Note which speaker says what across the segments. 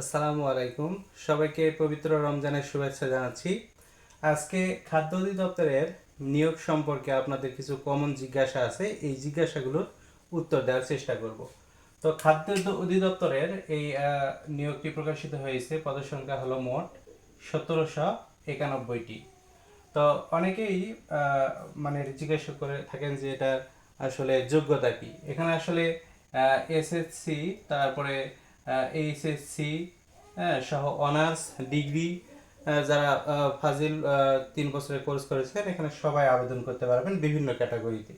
Speaker 1: আসসালামু আলাইকুম। সবাইকে পবিত্র রমজানের শুভেচ্ছা জানাচ্ছি। আজকে খাদ্য অধিদপ্তরের নিয়োগ সম্পর্কে আপনাদের কিছু কমন জিজ্ঞাসা আছে। এই জিজ্ঞাসাগুলোর উত্তর দেওয়ার চেষ্টা করব। তো খাদ্য অধিদপ্তরের এই নিয়োগটি প্রকাশিত হয়েছে। পদসংখ্যা হলো মোট সতেরোশো একানব্বইটি। তো অনেকেই মানে জিজ্ঞাসা করে থাকেন যে এটা আসলে যোগ্যতা কি? এখানে আসলে এসএসসি তারপরে এইচএসসি সহ অনার্স, ডিগ্রি যারা ফাজিল তিন বছরের কোর্স করেছেন, এখানে সবাই আবেদন করতে পারবেন বিভিন্ন ক্যাটাগরিতে।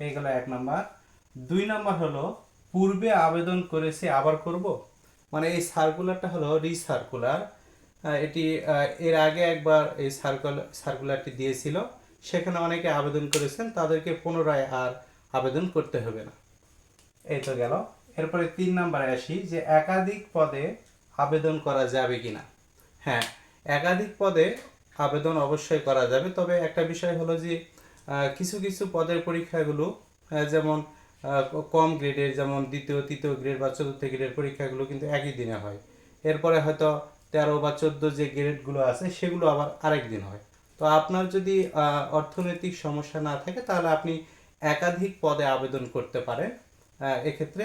Speaker 1: এই এইগুলো এক নম্বর। দুই নম্বর হলো, পূর্বে আবেদন করেছি, আবার করব? মানে এই সার্কুলারটা হলো রিসার্কুলার এটি এর আগে একবার এই সার্কুলার সার্কুলারটি দিয়েছিল। সেখানে অনেকে আবেদন করেছেন, তাদেরকে পুনরায় আর আবেদন করতে হবে না। এই তো গেল। এরপরে তিন নম্বরে আসি যে একাধিক পদে আবেদন করা যাবে কিনা। হ্যাঁ একাধিক পদে আবেদন অবশ্যই করা যাবে, তবে একটা বিষয় হলো যে কিছু কিছু পদের পরীক্ষাগুলো যেমন কম গ্রেডের, যেমন দ্বিতীয়, তৃতীয় গ্রেড বা চতুর্থ গ্রেডের পরীক্ষাগুলো কিন্তু একই দিনে হয়। এরপরে হয়তো তেরো বা চোদ্দ যে গ্রেডগুলো আছে, সেগুলো আবার আরেক দিন হয়। তো আপনার যদি অর্থনৈতিক সমস্যা না থাকে, তাহলে আপনি একাধিক পদে আবেদন করতে পারেন। এক্ষেত্রে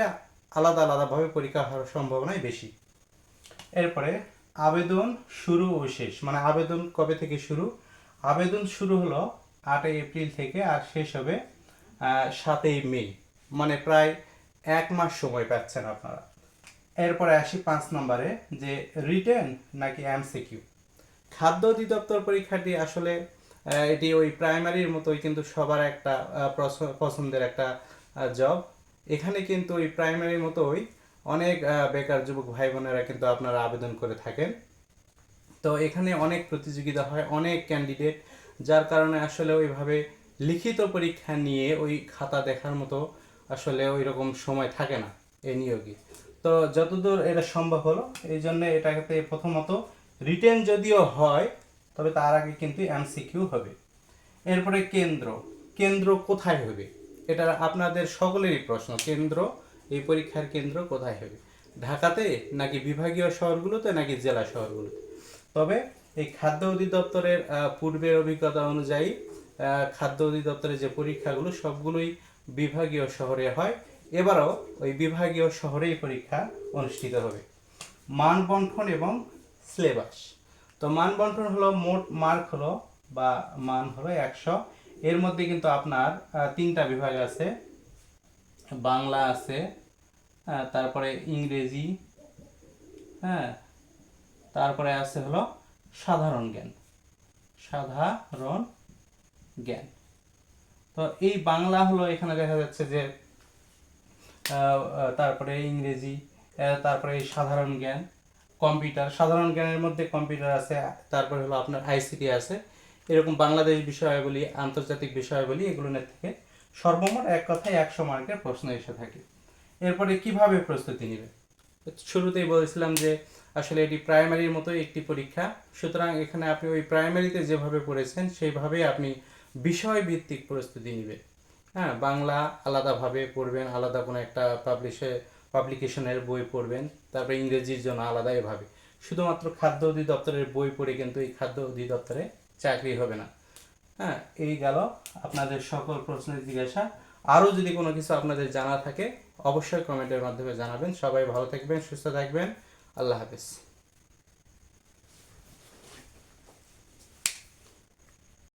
Speaker 1: আলাদা আলাদাভাবে পরীক্ষা হওয়ার সম্ভাবনাই বেশি। এরপরে আবেদন শুরু ও শেষ মানে আবেদন কবে থেকে শুরু? আবেদন শুরু হলো আটই এপ্রিল থেকে আর শেষ হবে সাতই মে মানে প্রায় এক মাস সময় পাচ্ছেন আপনারা। এরপরে আসি পাঁচ নম্বরে, যে রিটেন নাকি এমসিকিউ। খাদ্য অধিদপ্তর পরীক্ষাটি আসলে এটি ওই প্রাইমারির মতোই কিন্তু সবার একটা পছন্দের একটা জব। এখানে কিন্তু ওই প্রাইমারির মতোই অনেক বেকার যুবক ভাই বোনেরা কিন্তু আপনারা আবেদন করে থাকেন। তো এখানে অনেক প্রতিযোগিতা হয়, অনেক ক্যান্ডিডেট যার কারণে আসলে ওইভাবে লিখিত পরীক্ষা নিয়ে ওই খাতা দেখার মতো আসলে ওই রকম সময় থাকে না এই নিয়োগে। তো যতদূর এটা সম্ভব হলো, এই জন্য এটাকে প্রথমত রিটেন যদিও হয়, তবে তার আগে কিন্তু এমসিকিউ হবে। এরপরে কেন্দ্র কেন্দ্র কোথায় হবে? এটা আপনাদের সকলেরই প্রশ্ন, কেন্দ্র, এই পরীক্ষার কেন্দ্র কোথায় হবে? ঢাকাতে নাকি বিভাগীয় শহরগুলোতে নাকি জেলা শহরগুলোতে? তবে এই খাদ্য অধিদপ্তরের পূর্বের অভিজ্ঞতা অনুযায়ী খাদ্য অধিদপ্তরের যে পরীক্ষাগুলো, সবগুলোই বিভাগীয় শহরে হয়। এবারও ওই বিভাগীয় শহরেই পরীক্ষা অনুষ্ঠিত হবে। মান বন্টন এবং সিলেবাস। তো মান বন্টন হলো মোট মার্ক হলো বা মান হলো একশো এর মধ্যে কিন্তু আপনার তিনটা বিভাগ আছে। বাংলা আছে তারপরে ইংরেজি হ্যাঁ তারপরে আছে হলো সাধারণ জ্ঞান। সাধারণ জ্ঞান। তো এই বাংলা হলো এখানে দেখা যাচ্ছে যে তারপরে ইংরেজি তারপরে এই সাধারণ জ্ঞান, কম্পিউটার। সাধারণ জ্ঞানের মধ্যে কম্পিউটার আছে, তারপরে হলো আপনার আইসিটি আছে। এরকম বাংলাদেশ বিষয়াবলী, আন্তর্জাতিক বিষয়াবলী এগুলো থেকে সর্বমোট এক কথায় একশো মার্কের প্রশ্ন এসে থাকে। এরপরে কীভাবে প্রস্তুতি নেবে? শুরুতেই বলেছিলাম যে আসলে এটি প্রাইমারির মতো একটি পরীক্ষা। সুতরাং এখানে আপনি ওই প্রাইমারিতে যেভাবে পড়েছেন, সেইভাবেই আপনি বিষয় ভিত্তিক প্রস্তুতি নেবেন। হ্যাঁ বাংলা আলাদাভাবে পড়বেন, আলাদা কোনো একটা পাবলিশে পাবলিকেশনের বই পড়বেন, তারপরে ইংরেজির জন্য আলাদা এভাবে। শুধুমাত্র খাদ্য অধিদপ্তরের বই পড়ে কিন্তু এই খাদ্য অধিদপ্তরে চাকরি হবে না। হ্যাঁ এই গেল আপনাদের সকল প্রশ্নের জিজ্ঞাসা। আরও যদি কোনো কিছু আপনাদের জানা থাকে, অবশ্যই কমেন্টের মাধ্যমে জানাবেন। সবাই ভালো থাকবেন, সুস্থ থাকবেন। আল্লাহ হাফেজ।